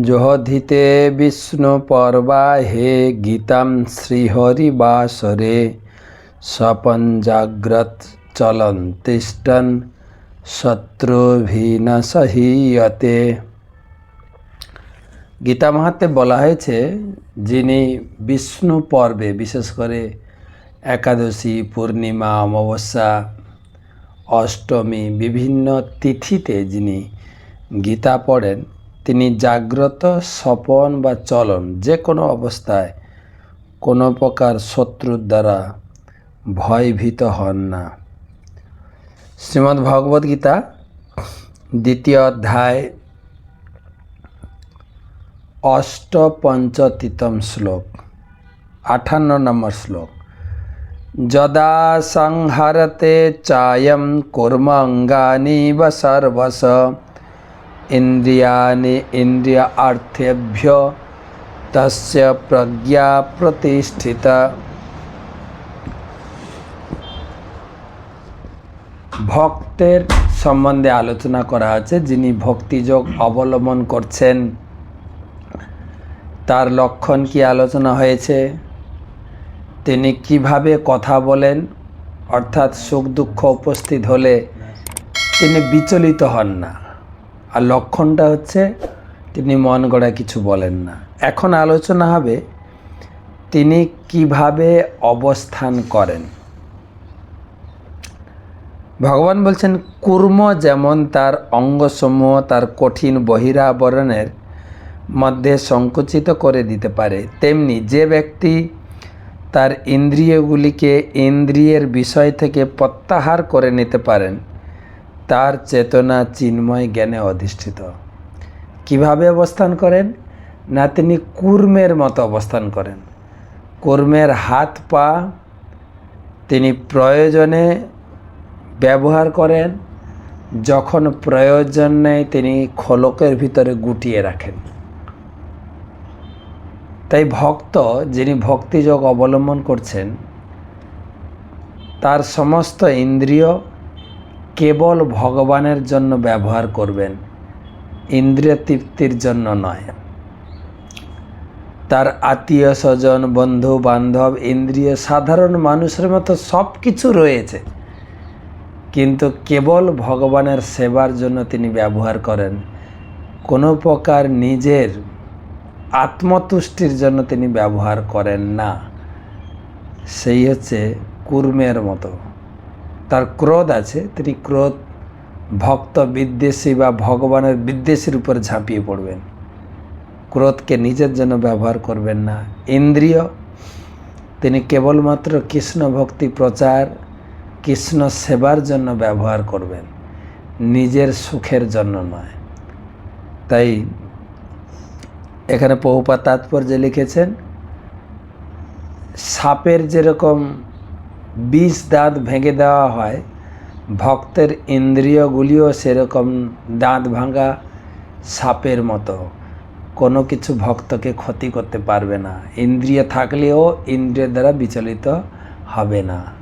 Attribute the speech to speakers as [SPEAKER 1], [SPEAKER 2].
[SPEAKER 1] জহধিতে বিষ্ণু পর্বা হে গীতাম শ্রীহরিবাসরে, স্বপন জাগ্রত চলন তিষ্ঠন শত্রুভিনসহীয়তে গীতা মাহাত্মে বলা হয়েছে, যিনি বিষ্ণু পর্বে, বিশেষ করে একাদশী, পূর্ণিমা, অমাবস্যা, অষ্টমী, বিভিন্ন তিথিতে যিনি গীতা পড়েন তিনি জাগ্রত, স্বপন বা চলন যে কোনো অবস্থায় কোনো প্রকার শত্রুর দ্বারা ভয়ভীত হন না। শ্রীমদ্ ভগবদ গীতা, দ্বিতীয় অধ্যায়, অষ্টপঞ্চতিতম শ্লোক, আঠান্ন নম্বর শ্লোক। যদা সংহরতে চায়ম কুর্মঙ্গানি বা সর্বস। ইন্দ্রিয়ানি ইন্দ্রিয় অর্থেভ্য তস্য প্রজ্ঞা প্রতিষ্ঠিতা ভক্তের সম্বন্ধে আলোচনা করা আছে যিনি ভক্তিযোগ অবলম্বন করছেন তার লক্ষণ কি আলোচনা হয়েছে তিনি কীভাবে কথা বলেন অর্থাৎ সুখ দুঃখ উপস্থিত হলে তিনি বিচলিত হন না আর লক্ষণটা হচ্ছে তিনি মন গড়া কিছু বলেন না। এখন আলোচনা হবে তিনি কীভাবে অবস্থান করেন। ভগবান বলছেন, কুর্ম যেমন তার অঙ্গসমূহ তার কঠিন বহিরাবরণের মধ্যে সংকুচিত করে দিতে পারে, তেমনি যে ব্যক্তি তার ইন্দ্রিয়গুলিকে ইন্দ্রিয়ের বিষয় থেকে প্রত্যাহার করে নিতে পারেন তার চেতনা চিন্ময় জ্ঞানে অধিষ্ঠিত। কীভাবে অবস্থান করেন? না তিনি কুর্মের মতো অবস্থান করেন। কুর্মের হাত পা তিনি প্রয়োজনে ব্যবহার করেন, যখন প্রয়োজন নেই তিনি খোলকের ভিতরে গুটিয়ে রাখেন। তাই ভক্ত যিনি ভক্তিযোগ অবলম্বন করছেন, তার সমস্ত ইন্দ্রিয় কেবল ভগবানের জন্য ব্যবহার করবেন ইন্দ্রিয় তৃপ্তির জন্য নয়। তার আত্মীয় স্বজন, বন্ধু, বান্ধব, ইন্দ্রিয়, সাধারণ মানুষের মতো সব কিছু রয়েছে। কিন্তু কেবল ভগবানের সেবার জন্য তিনি ব্যবহার করেন। কোনো প্রকার নিজের আত্মতুষ্টির জন্য তিনি ব্যবহার করেন না। সেই হচ্ছে কুর্মের মতো। তার ক্রোধ আছে, তিনি ক্রোধ ভক্ত বিদ্বেষী বা ভগবানের বিদ্বেষীর উপর ঝাঁপিয়ে পড়বেন। ক্রোধকে নিজের জন্য ব্যবহার করবেন না। ইন্দ্রিয়, তিনি কেবলমাত্র কৃষ্ণ ভক্তি প্রচার, কৃষ্ণ সেবার জন্য ব্যবহার করবেন, নিজের সুখের জন্য নয়। তাই এখানে বহুপা তাৎপর্যে লিখেছেন, সাপের যেরকম বিষ দাঁত ভেঙে দেওয়া হয়। ভক্তের ইন্দ্রিয়গুলিও সেরকম দাঁত ভাঙা সাপের মতো। কোনো কিছু ভক্তকে ক্ষতি করতে পারবে না। ইন্দ্রিয় থাকলেও ইন্দ্রিয় দ্বারা বিচলিত হবে না।